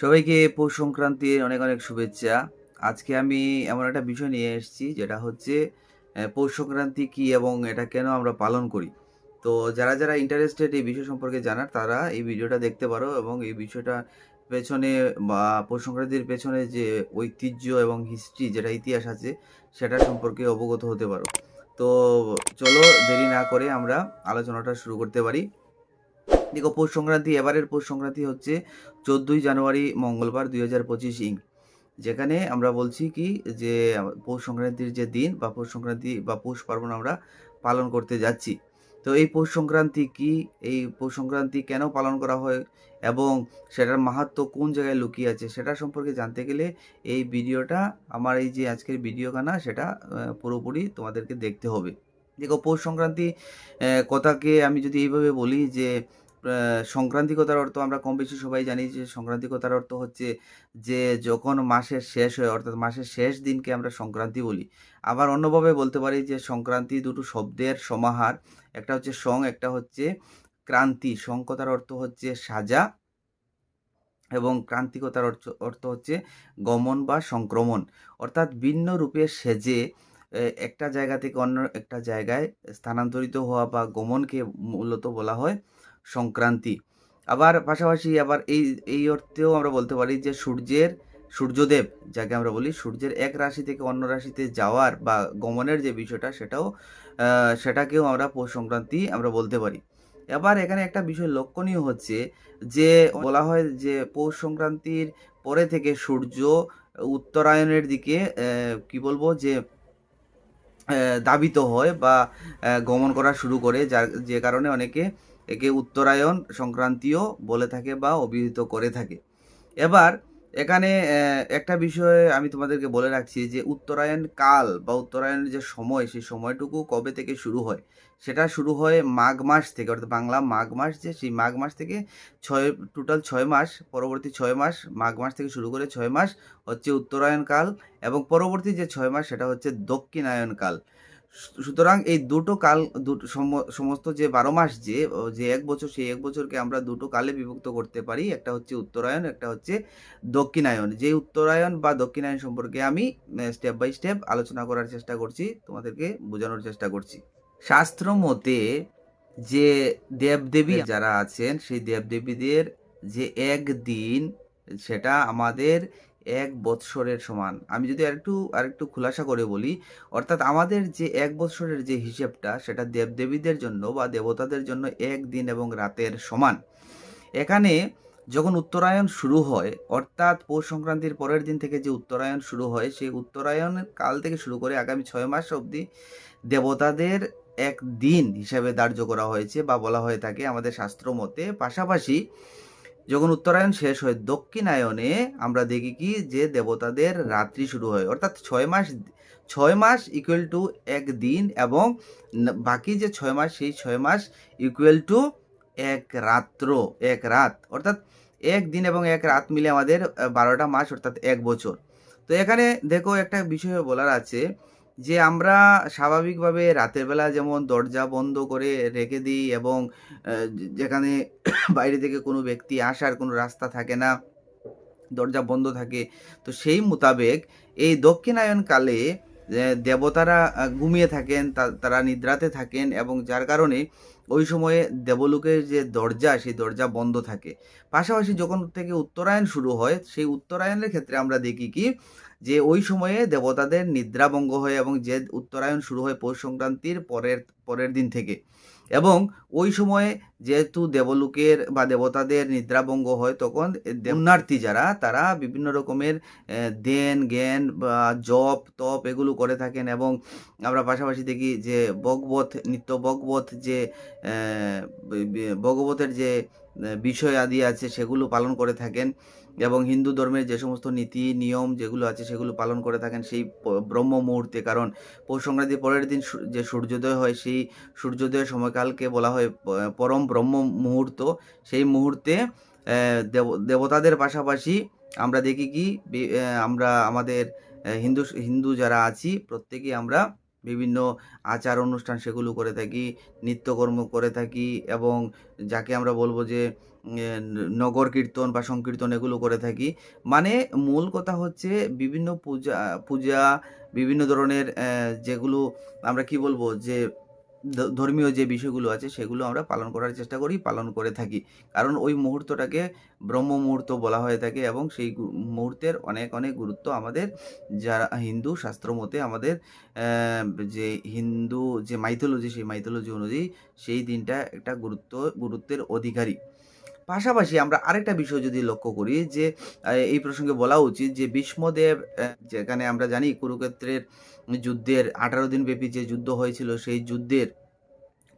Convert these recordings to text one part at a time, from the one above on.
সবাইকে পৌষ সংক্রান্তির অনেক অনেক শুভেচ্ছা। আজকে আমি এমন একটা বিষয় নিয়ে এসেছি, যেটা হচ্ছে পৌষ সংক্রান্তি কি এবং এটা কেন আমরা পালন করি? তো যারা যারা ইন্টারেস্টেড এই বিষয় সম্পর্কে জানার, তারা এই ভিডিওটা দেখতে পারো এবং এই বিষয়টা পেছনে বা পৌষ সংক্রান্তির পেছনে যে ঐতিহ্য এবং হিস্ট্রি যেটা ইতিহাস আছে, সেটা সম্পর্কে অবগত হতে পারো। তো চলো দেরি না করে আমরা আলোচনাটা শুরু করতে পারি। দেখো পৌষ সংক্রান্তি এবারের পৌষ সংক্রান্তি হচ্ছে চোদ্দোই জানুয়ারি মঙ্গলবার দুই হাজার পঁচিশ ইং। যেখানে আমরা বলছি কি যে পৌষ সংক্রান্তির যে দিন বা পৌষ সংক্রান্তি বা পৌষ পার্বণ আমরা পালন করতে যাচ্ছি। তো এই পৌষ সংক্রান্তি কি, এই পৌষ সংক্রান্তি কেন পালন করা হয় এবং সেটার মাহাত্ম্য কোন জায়গায় লুকিয়ে আছে সেটা সম্পর্কে জানতে গেলে এই ভিডিওটা, আমার এই যে আজকের ভিডিও কানা সেটা পুরোপুরি তোমাদেরকে দেখতে হবে। দেখো পৌষ সংক্রান্তি কথাকে আমি যদি এইভাবে বলি যে সংক্রান্তিকতার অর্থ আমরা কম বেশি সবাই জানি যে সংক্রান্তিকতার অর্থ হচ্ছে যে যখন মাসের শেষ হয়, অর্থাৎ মাসের শেষ দিনকে আমরা সংক্রান্তি বলি। আবার অন্যভাবে বলতে পারি যে সংক্রান্তি দুটো শব্দের সমাহার, একটা হচ্ছে সং, একটা হচ্ছে ক্রান্তি। সংকতার অর্থ হচ্ছে সাজা এবং ক্রান্তিকতার অর্থ হচ্ছে গমন বা সংক্রমণ। অর্থাৎ ভিন্ন রূপে সেজে একটা জায়গা থেকে অন্য একটা জায়গায় স্থানান্তরিত হওয়া বা গমনকে মূলত বলা হয় সংক্রান্তি। আবার পাশাপাশি আবার এই এই অর্থেও আমরা বলতে পারি যে সূর্যের, সূর্যদেব যাকে আমরা বলি, সূর্যের এক রাশি থেকে অন্য রাশিতে যাওয়ার বা গমনের যে বিষয়টা সেটাও সেটাকেও আমরা পৌষ সংক্রান্তি আমরা বলতে পারি। এবার এখানে একটা বিষয় লক্ষণীয় হচ্ছে যে বলা হয় যে পৌষ সংক্রান্তির পরে থেকে সূর্য উত্তরায়ণের দিকে কি বলব যে দাবিত হয় বা গমন করা শুরু করে, যার, যে কারণে অনেকে একে উত্তরায়ণ সংক্রান্তিও বলে থাকে বা অভিহিত করে থাকে। এবার এখানে একটা বিষয়ে আমি তোমাদেরকে বলে রাখছি যে উত্তরায়ণ কাল বা উত্তরায়ণের যে সময়, সেই সময়টুকু কবে থেকে শুরু হয়? সেটা শুরু হয় মাঘ মাস থেকে, অর্থাৎ বাংলা মাঘ মাস যে, সেই মাঘ মাস থেকে ছয় টোটাল ছয় মাস, পরবর্তী ছয় মাস, মাঘ মাস থেকে শুরু করে ছয় মাস হচ্ছে উত্তরায়ণ কাল এবং পরবর্তী যে ছয় মাস সেটা হচ্ছে দক্ষিণায়ন কাল। সুতরাং এই দুটো কাল দুটো সম- সমস্ত যে বারো মাস যে যে এক বছর সেই এক বছরকে আমরা দুটো কালে বিভক্ত করতে পারি। একটা হচ্ছে উত্তরায়ণ একটা হচ্ছে দক্ষিণায়ন যে উত্তরায়ণ বা দক্ষিণায়ন সম্পর্কে আমি স্টেপ বাই স্টেপ আলোচনা করার চেষ্টা করছি তোমাদেরকে বোঝানোর চেষ্টা করছি। শাস্ত্র মতে যে দেবদেবী যারা আছেন সেই দেবদেবীদের যে একদিন সেটা আমাদের এক বৎসরের সমান। আমি যদি আরেকটু আরেকটু খুলাসা করে বলি, অর্থাৎ আমাদের যে এক বৎসরের যে হিসেবটা, সেটা দেবদেবীদের জন্য বা দেবতাদের জন্য এক দিন এবং রাতের সমান। এখানে যখন উত্তরায়ণ শুরু হয়, অর্থাৎ পৌষ সংক্রান্তির পরের দিন থেকে যে উত্তরায়ণ শুরু হয়, সেই উত্তরায়ণের কাল থেকে শুরু করে আগামী ছয় মাস অবধি দেবতাদের এক দিন হিসাবে ধার্য করা হয়েছে বা বলা হয়ে থাকে আমাদের শাস্ত্র মতে। পাশাপাশি যখন উত্তরায়ণ শেষ হয় দক্ষিণায়নে আমরা দেখি কি? যে দেবতাদের রাত্রি শুরু হয়। অর্থাৎ ছয় মাস ছয় মাস ইকুয়াল টু এক দিন এবং বাকি যে ছয় মাস, সেই ছয় মাস ইকুয়াল টু এক রাত্র, এক রাত। অর্থাৎ এক দিন এবং এক রাত মিলে আমাদের বারোটা মাস, অর্থাৎ এক বছর। তো এখানে দেখো একটা বিষয় বলার আছে। যে আমরা স্বাভাবিকভাবে রাতের বেলা যেমন দরজা বন্ধ করে রেখে দিই এবং যেখানে বাইরে থেকে কোনো ব্যক্তি আসার কোনো রাস্তা থাকে না, দরজা বন্ধ থাকে, তো সেই মোতাবেক এই দক্ষিণায়ন কালে দেবতারা ঘুমিয়ে থাকেন তারা নিদ্রাতে থাকেন এবং যার কারণে ওই সময়ে দেবলোকের যে দরজা, সেই দরজা বন্ধ থাকে। পাশাপাশি যখন থেকে উত্তরায়ণ শুরু হয়, সেই উত্তরায়ণের ক্ষেত্রে আমরা দেখি কি যে ওই সময়ে দেবতাদের নিদ্রাভঙ্গ হয় এবং যে উত্তরায়ণ শুরু হয় পৌষ সংক্রান্তির পরের পরের দিন থেকে। এবং ওই সময়ে যেহেতু দেবলোকের বা দেবতাদের নিদ্রাভঙ্গ হয়, তখন পুণ্যার্থী যারা, তারা বিভিন্ন রকমের দেন, জ্ঞান বা জপ, তপ এগুলো করে থাকেন এবং আমরা পাশাপাশি দেখি যে ভগবত, নিত্য ভগবত যে ভগবতের যে বিষয় আদি আছে, সেগুলো পালন করে থাকেন। এবং হিন্দু ধর্মের যে সমস্ত নীতি, নিয়ম যেগুলো আছে, সেগুলো পালন করে থাকেন সেই ব্রহ্ম মুহূর্তে কারণ পৌষ সংক্রান্তির পরের দিন যে সূর্যোদয় হয়, সেই সূর্যোদয়ের সময়কালকে বলা হয় পরম ব্রহ্ম মুহূর্ত। সেই মুহূর্তে দেব, দেবতাদের পাশাপাশি আমরা দেখি কি আমরা আমাদের হিন্দু হিন্দু যারা আছি, প্রত্যেকেই আমরা বিভিন্ন আচার অনুষ্ঠান সেগুলো করে থাকি, নিত্যকর্ম করে থাকি এবং যাকে আমরা বলব যে নগর কীর্তন বা সংকীর্তন এগুলো করে থাকি। মানে মূল কথা হচ্ছে বিভিন্ন পূজা পূজা, বিভিন্ন ধরনের যেগুলো আমরা কি বলব যে ধর্মীয় যে বিষয়গুলো আছে সেগুলো আমরা পালন করার চেষ্টা করি, পালন করে থাকি। কারণ ওই মুহূর্তটাকে ব্রহ্ম মুহূর্ত বলা হয়ে থাকে এবং সেই মুহূর্তের অনেক অনেক গুরুত্ব আমাদের যারা হিন্দু শাস্ত্র মতে আমাদের যে হিন্দু যে মাইথোলজি সেই মাইথোলজি অনুযায়ী সেই দিনটা একটা গুরুত্ব, গুরুত্বের অধিকারী। পাশাপাশি আমরা আরেকটা বিষয় যদি লক্ষ্য করি যে এই প্রসঙ্গে বলা উচিত যে ভীষ্মদেব যেখানে আমরা জানি কুরুক্ষেত্রের যুদ্ধের আঠারো দিন ব্যাপী যে যুদ্ধ হয়েছিল, সেই যুদ্ধের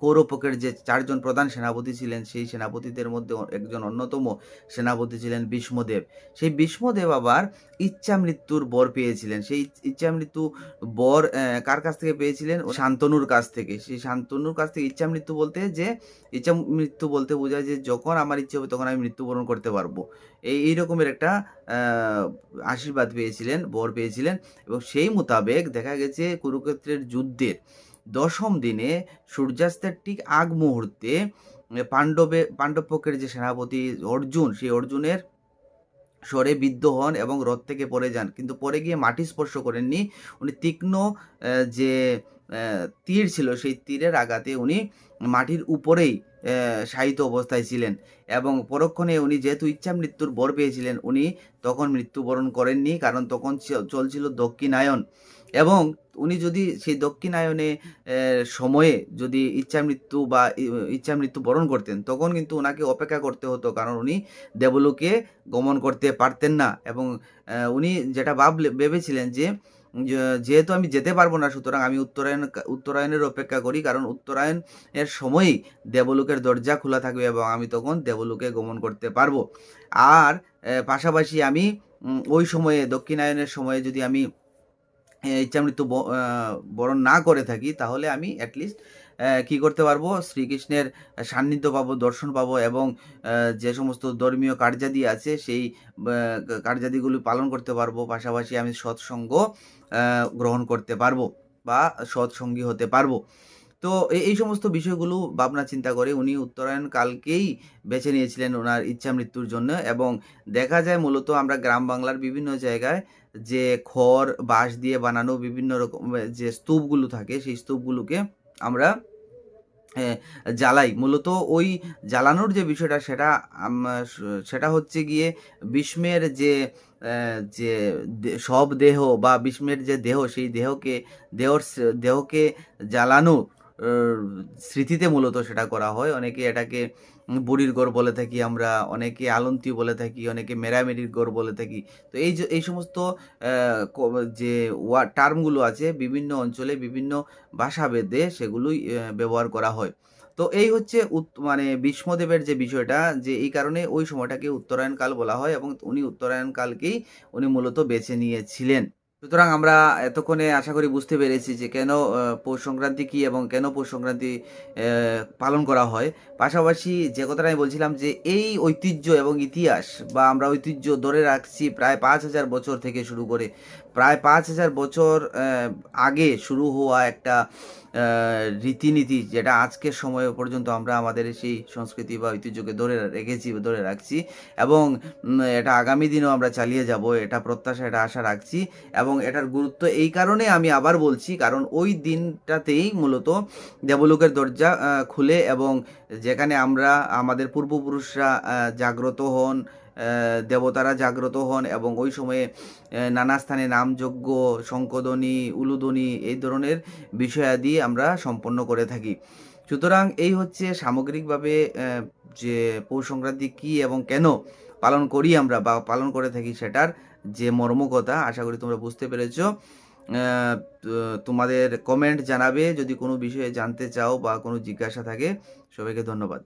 কৌরপক্ষের যে চারজন প্রধান সেনাপতি ছিলেন, সেই সেনাপতিদের মধ্যে একজন অন্যতম সেনাপতি ছিলেন ভীষ্মদেব সেই ভীষ্মদেব আবার ইচ্ছা মৃত্যুর বর পেয়েছিলেন। সেই ইচ- ইচ্ছা মৃত্যু বর কার কাছ থেকে পেয়েছিলেন? শান্তনুর কাছ থেকে। সেই শান্তনুর কাছ থেকে ইচ্ছা মৃত্যু বলতে যে, ইচ্ছা মৃত্যু বলতে বোঝায় যে, যখন আমার ইচ্ছে হবে তখন আমি মৃত্যুবরণ করতে পারব। এই এই রকমের একটা আশীর্বাদ পেয়েছিলেন, বর পেয়েছিলেন। এবং সেই মোতাবেক দেখা গেছে কুরুক্ষেত্রের যুদ্ধের দশম দিনে সূর্যাস্তের ঠিক আগ মুহূর্তে পাণ্ডবে পাণ্ডব পক্ষের যে সেনাপতি অর্জুন, সেই অর্জুনের স্বরে বিদ্ধ হন এবং রথ থেকে পড়ে যান। কিন্তু পরে গিয়ে মাটি স্পর্শ করেননি। উনি তীক্ষ্ণ যে তীর ছিল, সেই তীরের আঘাতে উনি মাটির উপরেই শায়িত অবস্থায় ছিলেন এবং পরক্ষণে উনি যেহেতু ইচ্ছা মৃত্যুর বর পেয়েছিলেন, উনি তখন মৃত্যুবরণ করেননি। কারণ তখন চলছিল দক্ষিণায়ন। এবং উনি যদি সেই দক্ষিণায়নে সময়ে যদি ইচ্ছা মৃত্যু বা ইচ্ছা মৃত্যু বরণ করতেন, তখন কিন্তু ওনাকে অপেক্ষা করতে হতো। কারণ উনি দেবলোকে গমন করতে পারতেন না এবং উনি যেটা ভাব ভেবেছিলেন যে- যেহেতু আমি যেতে পারব না, সুতরাং আমি উত্তরায়ণ উত্তরায়ণের অপেক্ষা করি। কারণ উত্তরায়ণ এর সময়ই দেবলোকের দরজা খোলা থাকবে এবং আমি তখন দেবলোকে গমন করতে পারব। আর পাশাপাশি আমি ওই সময়ে, দক্ষিণায়নের সময়ে যদি আমি আহ, ইচ্ছা মৃত্যু ব- বরণ না করে থাকি তাহলে আমি অ্যাটলিস্ট কি করতে পারব? শ্রীকৃষ্ণের সান্নিধ্য পাবো দর্শন পাবো এবং যে সমস্ত ধর্মীয় কার্যাদি আছে সেই কার্যাদিগুলি পালন করতে পারব। পাশাপাশি আমি সৎসঙ্গ গ্রহণ করতে পারব বা সৎসঙ্গী হতে পারব। তো এই সমস্ত বিষয়গুলো ভাবনা চিন্তা করে উনি উত্তরায়ণ কালকেই বেছে নিয়েছিলেন ওনার ইচ্ছা মৃত্যুর জন্য এবং দেখা যায় মূলত আমরা গ্রাম বাংলার বিভিন্ন জায়গায় যে খড়, বাঁশ দিয়ে বানানো বিভিন্ন রকম যে স্তূপগুলো থাকে, সেই স্তূপগুলোকে আমরা জ্বালাই। মূলত ওই জ্বালানোর যে বিষয়টা, সেটা সেটা হচ্ছে গিয়ে ভীষ্মের যে যে সব দেহ বা ভীষ্মের যে দেহ, সেই দেহকে, দেহর দেহকে জ্বালানো স্মৃতিতে মূলত সেটা করা হয়। অনেকে এটাকে বুড়ির গড় বলে থাকি আমরা, অনেকে আলন্তি বলে থাকি, অনেকে মেরামেরির গড় বলে থাকি। তো এই যে, এই সমস্ত যে ওয়া, টার্মগুলো আছে, বিভিন্ন অঞ্চলে বিভিন্ন ভাষাভেদে সেগুলোই ব্যবহার করা হয়। তো এই হচ্ছে মানে ভীষ্মদেবের যে বিষয়টা, যে এই কারণে ওই সময়টাকে উত্তরায়ণকাল বলা হয় এবং উনি উত্তরায়ণকালকেই উনি মূলত বেছে নিয়েছিলেন। সুতরাং আমরা এতক্ষণে আশা করি বুঝতে পেরেছি যে কেন পৌষ সংক্রান্তি কী এবং কেন পৌষ সংক্রান্তি পালন করা হয়। পাশাপাশি যে কথাটা আমি বলছিলাম যে এই ঐতিহ্য এবং ইতিহাস বা আমরা ঐতিহ্য ধরে রাখছি প্রায় পাঁচ হাজার বছর থেকে শুরু করে প্রায় পাঁচ হাজার বছর আগে শুরু হওয়া একটা রীতিনীতি যেটা আজকের সময় পর্যন্ত আমরা আমাদের সেই সংস্কৃতি বা ঐতিহ্যকে ধরে রেখেছি ধরে রাখছি এবং এটা আগামী দিনেও আমরা চালিয়ে যাব, এটা প্রত্যাশা, এটা আশা রাখছি এবং এটার গুরুত্ব এই কারণে আমি আবার বলছি, কারণ ওই দিনটাতেই মূলত দেবলোকের দরজা খুলে এবং যেখানে আমরা, আমাদের পূর্বপুরুষরা জাগ্রত হন দেবতারা জাগ্রত হন এবং ওই সময়ে নানা স্থানে নামযজ্ঞ শঙ্কধ্বনি উলুধ্বনি এই ধরনের বিষয়াদি আমরা সম্পন্ন করে থাকি। সুতরাং এই হচ্ছে সামগ্রিকভাবে যে পৌষ সংক্রান্তি কী এবং কেন পালন করি আমরা বা পালন করে থাকি সেটার যে মর্মকথা, আশা করি তোমরা বুঝতে পেরেছ। তোমাদের কমেন্ট জানাবে, যদি কোনো বিষয়ে জানতে চাও বা কোনো জিজ্ঞাসা থাকে, সবাইকে ধন্যবাদ।